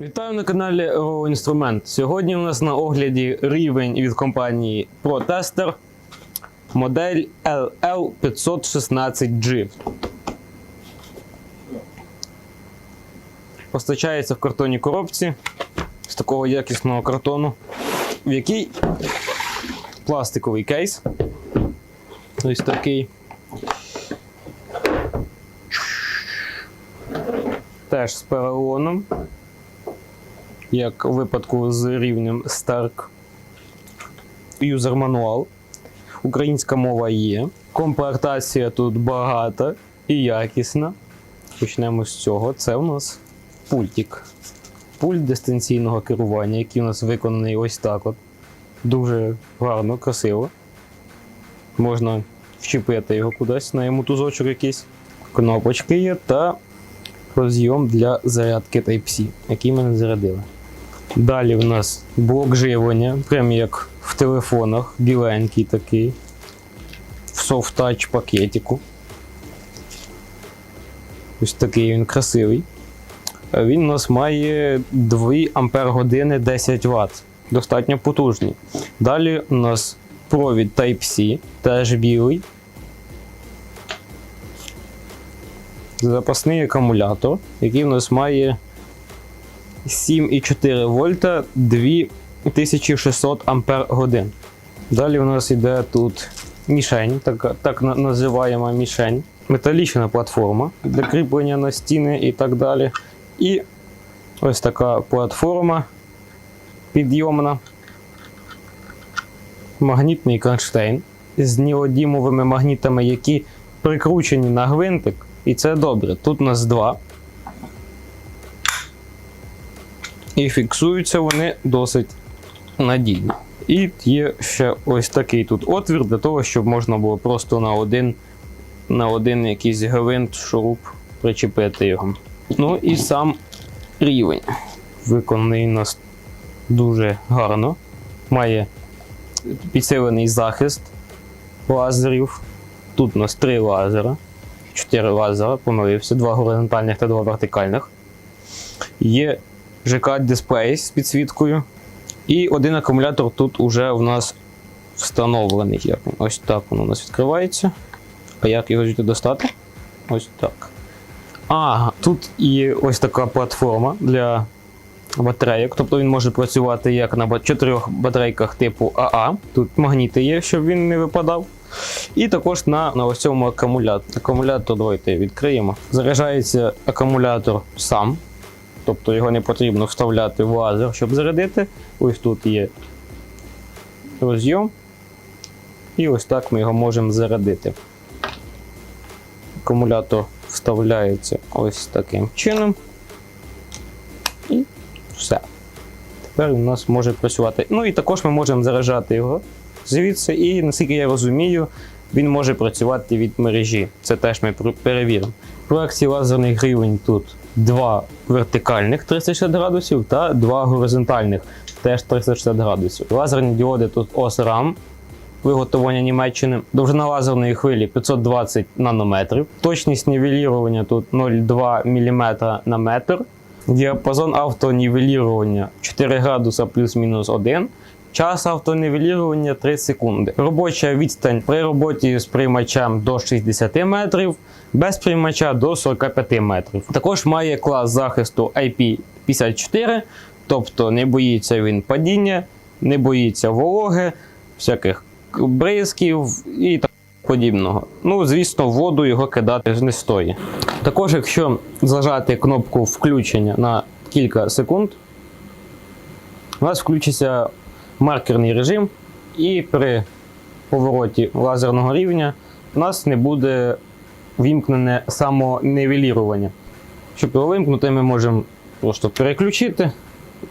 Вітаю на каналі Raw Instrument. Сьогодні у нас на огляді рівень від компанії ProTester модель LL516G. Постачається в картонній коробці з такого якісного картону, в якій пластиковий кейс. Ось такий. Теж з перелоном як у випадку з рівнем Stark. Юзер мануал. Українська мова є. Комплектація тут багата і якісна. Почнемо з цього. Це у нас пультик. Пульт дистанційного керування, який у нас виконаний ось так. от. Дуже гарно, красиво. Можна вчепити його кудись на йому тузочок якийсь. Кнопочки є та розйом для зарядки Type-C, який ми не зарядили. Далі в нас блок живлення, прям як в телефонах, біленький такий. В touch пакетику. Ось такий він красивий. Е, Він у нас має 2 Ампер години 10 Вт. Достатньо потужний. Далі у нас провід Type-C, теж білий. Запасний акумулятор, який у нас має 7,4 вольта 2600 ампер годин. Далі у нас йде тут мішень, так, так називаємо мішень, металічна платформа для кріплення на стіни і так далі. І ось така платформа підйомна, магнітний кронштейн з неодімовими магнітами, які прикручені на гвинтик. І це добре. Тут у нас два. І фіксуються вони досить надійно. І є ще ось такий тут отвір для того, щоб можна було просто на один, на один якийсь гвинт, шуруп причепити його. Ну і сам рівень. Виконаний нас дуже гарно. Має підсилений захист лазерів. Тут у нас три лазера. Чотири лазера, помилився, два горизонтальних та два вертикальних. Є ЖК дисплей з підсвіткою. І один акумулятор тут уже у нас встановлений. Ось так воно у нас відкривається. А як його звідти достати? Ось так. Ага, тут є ось така платформа для батарейок. Тобто він може працювати як на чотирьох батарейках типу АА. Тут магніти є, щоб він не випадав. І також на, на ось цьому акумуляторі. Акумулятор давайте відкриємо. Заряджається акумулятор сам. Тобто його не потрібно вставляти в лазер, щоб зарядити. Ось тут є розйом. І ось так ми його можемо зарядити. Акумулятор вставляється ось таким чином. І все. Тепер у нас може працювати. Ну і також ми можемо заряджати його звідси, і наскільки я розумію, він може працювати від мережі. Це теж ми перевіримо. Проекції лазерних рівень тут два вертикальних 360 градусів та два горизонтальних теж 360 градусів. Лазерні діоди тут OSRAM, виготовлення Німеччини. Довжина лазерної хвилі 520 нанометрів. Точність нівелірування тут 0,2 мм на метр. Діапазон автонівелірування 4 градуса плюс-мінус 1. Час автонівелірування 3 секунди. Робоча відстань при роботі з приймачем до 60 метрів, без приймача до 45 метрів. Також має клас захисту IP54, тобто не боїться він падіння, не боїться вологи, всяких бризків і так подібного. Ну, звісно, воду його кидати не стоїть. Також, якщо зажати кнопку включення на кілька секунд, у нас включиться маркерний режим, і при повороті лазерного рівня у нас не буде вімкнене самоневелірування. Щоб його вимкнути, ми можемо просто переключити.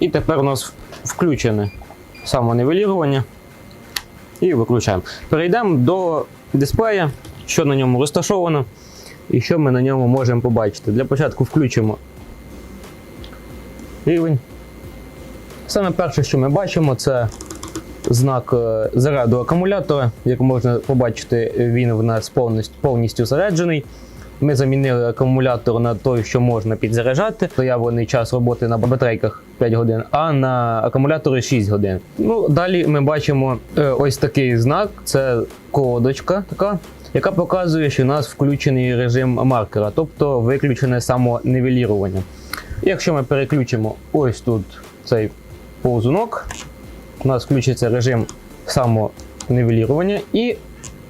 І тепер у нас включене самоневелірування. І виключаємо. Перейдемо до дисплея, що на ньому розташовано і що ми на ньому можемо побачити. Для початку включимо рівень. Саме перше, що ми бачимо, це знак е, заряду акумулятора. Як можна побачити, він в нас повністю, заряджений. Ми замінили акумулятор на той, що можна підзаряджати. Заявлений час роботи на батарейках 5 годин, а на акумуляторі 6 годин. Ну, далі ми бачимо е, ось такий знак: це колодочка така. Яка показує, що у нас включений режим маркера, тобто виключене самонівелірування. Якщо ми переключимо ось тут цей ползунок, у нас включиться режим самонівелірування і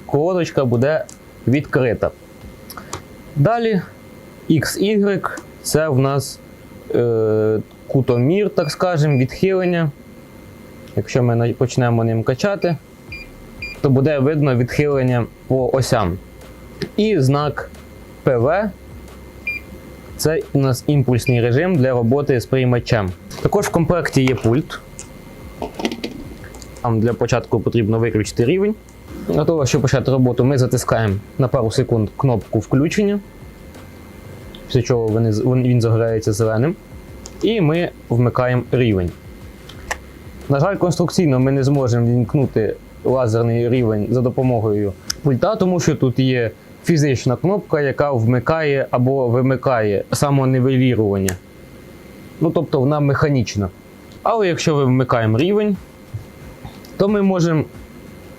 колодочка буде відкрита. Далі XY це в нас е, кутомір, так скажемо, відхилення. Якщо ми почнемо ним качати, то буде видно відхилення по осям. І знак PV це у нас імпульсний режим для роботи з приймачем. Також в комплекті є пульт. Нам для початку потрібно виключити рівень. Для того, щоб почати роботу, ми затискаємо на пару секунд кнопку включення, після чого він загорається зеленим. І ми вмикаємо рівень. На жаль, конструкційно ми не зможемо вімкнути лазерний рівень за допомогою пульта, тому що тут є фізична кнопка, яка вмикає або вимикає самонівелірування. Ну, тобто вона механічна. Але якщо ми вмикаємо рівень, то ми можемо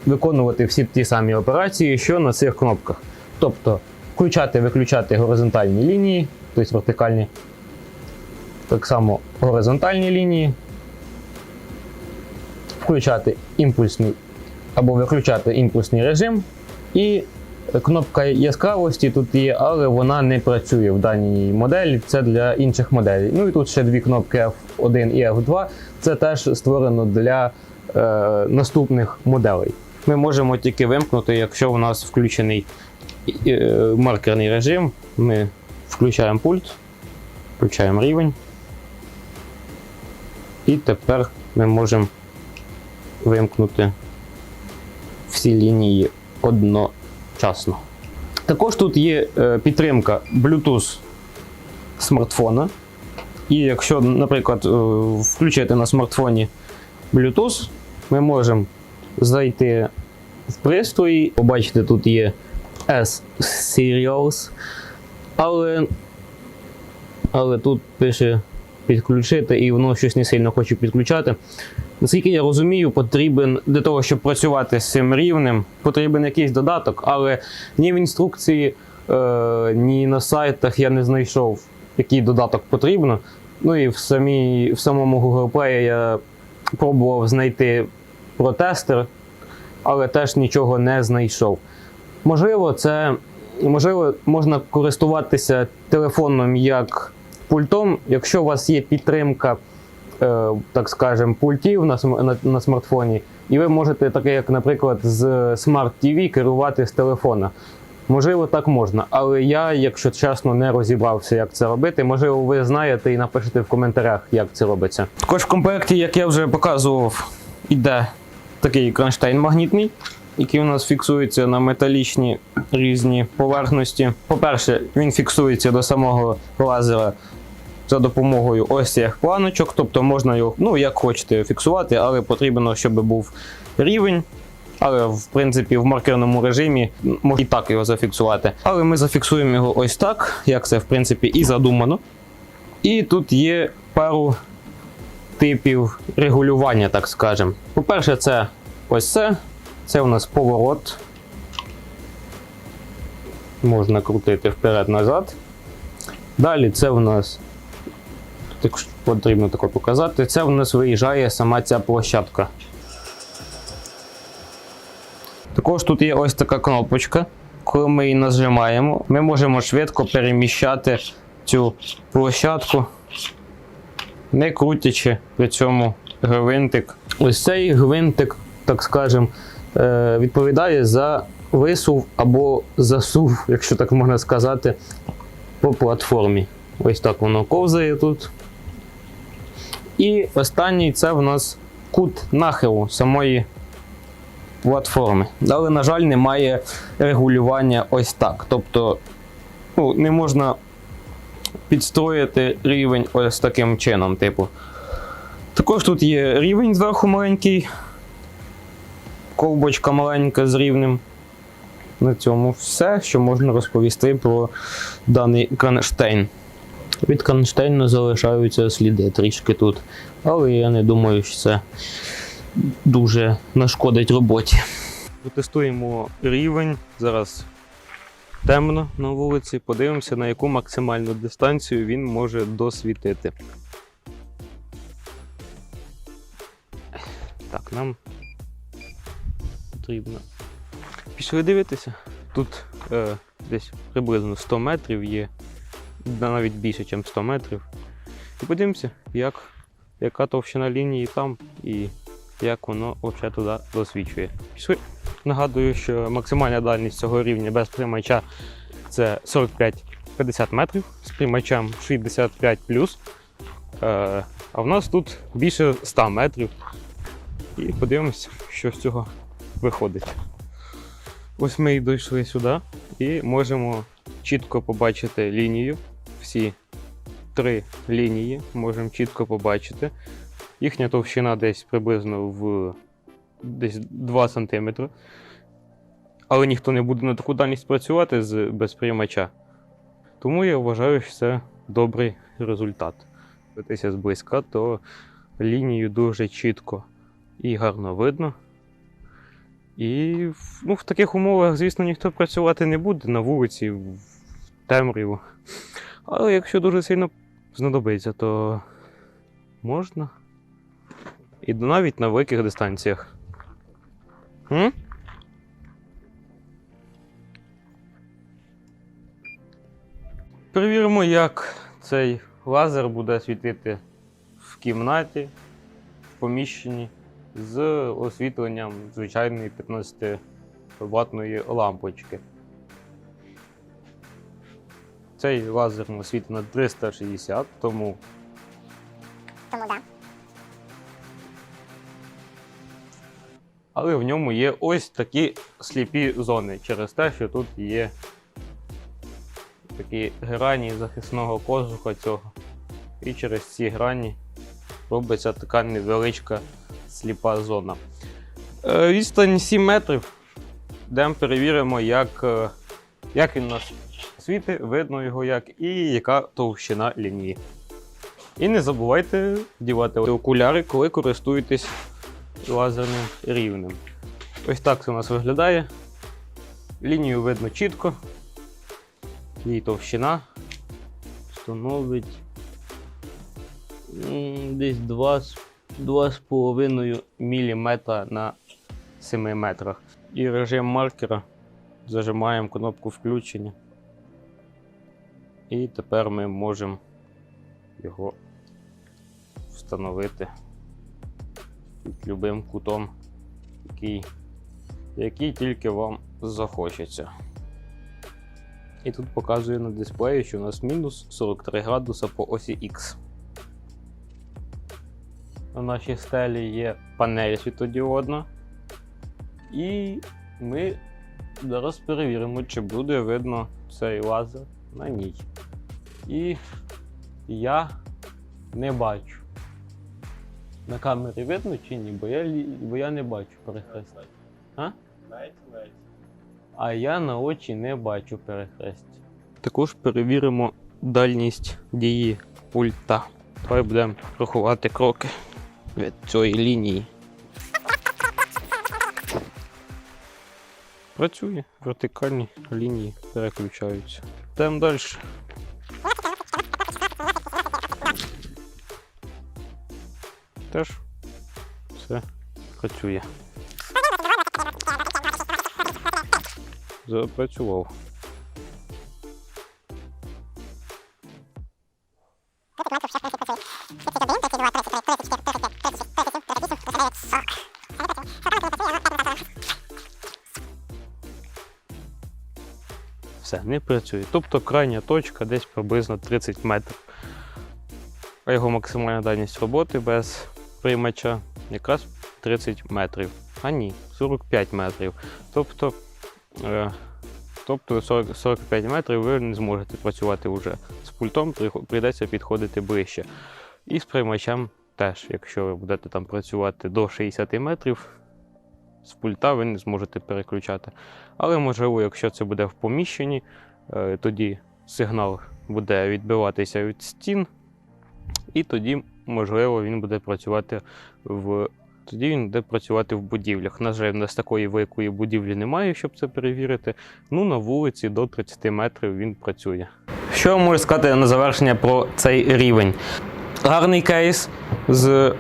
виконувати всі ті самі операції, що на цих кнопках. Тобто включати, виключати горизонтальні лінії, тобто вертикальні, так само горизонтальні лінії, включати імпульсний або виключати імпульсний режим. І кнопка яскравості тут є, але вона не працює в даній моделі. Це для інших моделей. Ну і тут ще дві кнопки F1 і F2. Це теж створено для е, наступних моделей. Ми можемо тільки вимкнути, якщо у нас включений е, маркерний режим. Ми включаємо пульт, включаємо рівень. І тепер ми можемо вимкнути всі лінії одночасно. Також тут є е, підтримка Bluetooth смартфона. І якщо, наприклад, е, включити на смартфоні Bluetooth, ми можемо зайти в пристрої. Побачите, тут є S-Serials. Але, але тут пише підключити, і воно щось не сильно хоче підключати. Наскільки я розумію, потрібен для того, щоб працювати з цим рівнем, потрібен якийсь додаток, але ні в інструкції, е, ні на сайтах я не знайшов, який додаток потрібно. Ну і в, самій, в самому Google Play я пробував знайти протестер, але теж нічого не знайшов. Можливо, це можливо, можна користуватися телефоном як пультом, якщо у вас є підтримка так скажем, пультів на, на, на смартфоні, і ви можете, таке як, наприклад, з Smart TV керувати з телефона. Можливо, так можна, але я, якщо чесно, не розібрався, як це робити. Можливо, ви знаєте і напишете в коментарях, як це робиться. Також в комплекті, як я вже показував, іде такий кронштейн магнітний, який у нас фіксується на металічні різні поверхності. По-перше, він фіксується до самого лазера за допомогою ось цих планочок, тобто можна його, ну як хочете, фіксувати, але потрібно, щоб був рівень. Але в принципі в маркерному режимі можна і так його зафіксувати. Але ми зафіксуємо його ось так, як це в принципі і задумано. І тут є пару типів регулювання, так скажемо. По-перше, це ось це. Це у нас поворот. Можна крутити вперед-назад. Далі це у нас так потрібно таке показати. Це в нас виїжджає сама ця площадка. Також тут є ось така кнопочка. Коли ми її нажимаємо, ми можемо швидко переміщати цю площадку, не крутячи при цьому гвинтик. Ось цей гвинтик, так скажемо, е, відповідає за висув або засув, якщо так можна сказати, по платформі. Ось так воно ковзає тут. І останній це в нас кут нахилу самої платформи. Але, на жаль, немає регулювання ось так. Тобто ну, не можна підстроїти рівень ось таким чином. Типу. Також тут є рівень зверху маленький, ковбочка маленька з рівнем. на цьому все, що можна розповісти про даний кронштейн. Від кронштейну залишаються сліди трішки тут, але я не думаю, що це дуже нашкодить роботі. Потестуємо рівень. Зараз темно на вулиці. Подивимося, на яку максимальну дистанцію він може досвітити. Так, нам потрібно. Пішли дивитися. Тут е, десь приблизно 100 метрів є, навіть більше, ніж 100 метрів. І подивимося, як, яка товщина лінії там і як воно взагалі туди досвідчує. Пішли. Нагадую, що максимальна дальність цього рівня без приймача це 45-50 метрів з приймачем 65 Е, а в нас тут більше 100 метрів. І подивимося, що з цього виходить. Ось ми і дійшли сюди і можемо чітко побачити лінію. Всі три лінії можемо чітко побачити. Їхня товщина десь приблизно в десь 2 см. Але ніхто не буде на таку дальність працювати з, без приймача. Тому я вважаю, що це добрий результат. Дивитися зблизька, то лінію дуже чітко і гарно видно. І ну, в таких умовах, звісно, ніхто працювати не буде на вулиці, в темряву. Але якщо дуже сильно знадобиться, то можна. І навіть на великих дистанціях. М? Перевіримо, як цей лазер буде світити в кімнаті, в поміщенні з освітленням звичайної 15 ватної лампочки. Цей лазер освітить на 360, тому Тому да. але в ньому є ось такі сліпі зони через те, що тут є такі грані захисного кожуха цього. І через ці грані робиться така невеличка сліпа зона. Е, Відстань 7 метрів. Йдемо перевіримо, як, е, як він у нас світить, видно його як, і яка товщина лінії. І не забувайте вдівати окуляри, коли користуєтесь лазерним рівнем. Ось так це у нас виглядає. Лінію видно чітко. Її товщина становить десь 2,5 мм на 7 метрах. І режим маркера. Зажимаємо кнопку включення. І тепер ми можемо його встановити під любим кутом, який, який тільки вам захочеться. І тут показує на дисплеї, що у нас мінус 43 градуса по осі X. На нашій стелі є панель світодіодна. І ми зараз перевіримо, чи буде видно цей лазер на ній. І я не бачу. На камері видно чи ні? Бо я, бо я не бачу перехрестя. А? А я на очі не бачу перехрестя. Також перевіримо дальність дії пульта. Давай будемо рахувати кроки від цієї лінії. Працює, вертикальні лінії переключаються. Йдемо далі. Теж все працює. Запрацював. Все, не працює. Тобто крайня точка десь приблизно 30 метрів. А його максимальна дальність роботи без приймача якраз 30 метрів. А ні, 45 метрів. Тобто, е, тобто 40, 45 метрів ви не зможете працювати вже з пультом, прийдеться підходити ближче. І з приймачем теж, якщо ви будете там працювати до 60 метрів, з пульта ви не зможете переключати. Але можливо, якщо це буде в поміщенні, е, тоді сигнал буде відбиватися від стін, і тоді, можливо, він буде працювати в. Тоді він буде працювати в будівлях. На жаль, в нас такої великої будівлі немає, щоб це перевірити. Ну, на вулиці до 30 метрів він працює. Що я можу сказати на завершення про цей рівень? Гарний кейс з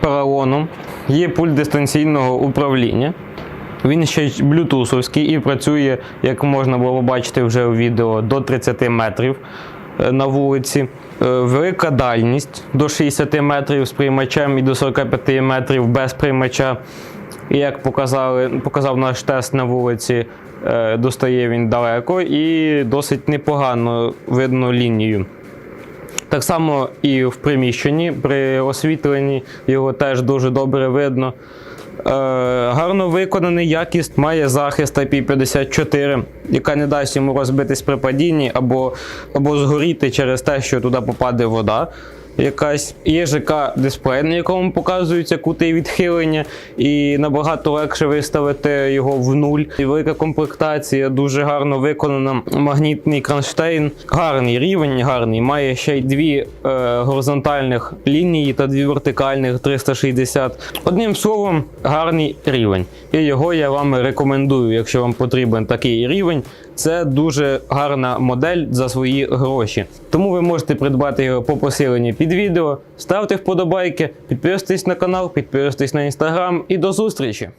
паралоном. Є пульт дистанційного управління. Він ще блютусовський і працює, як можна було бачити вже у відео, до 30 метрів е, на вулиці. Е, Велика дальність до 60 метрів з приймачем і до 45 метрів без приймача. І як показали, показав наш тест на вулиці, е, достає він далеко і досить непогано видно лінію. Так само і в приміщенні при освітленні його теж дуже добре видно. Е, гарно виконаний якість, має захист IP54, яка не дасть йому розбитись при падінні або, або згоріти через те, що туди попаде вода. Якась є ЖК дисплей, на якому показуються кути відхилення, і набагато легше виставити його в нуль. І велика комплектація, дуже гарно виконана. Магнітний кронштейн, гарний рівень, гарний. Має ще й дві е, горизонтальних лінії та дві вертикальних 360. Одним словом, гарний рівень. І його я вам рекомендую, якщо вам потрібен такий рівень. Це дуже гарна модель за свої гроші. Тому ви можете придбати його по посиленні під відео. Ставте вподобайки, підписуйтесь на канал, підписуйтесь на інстаграм і до зустрічі!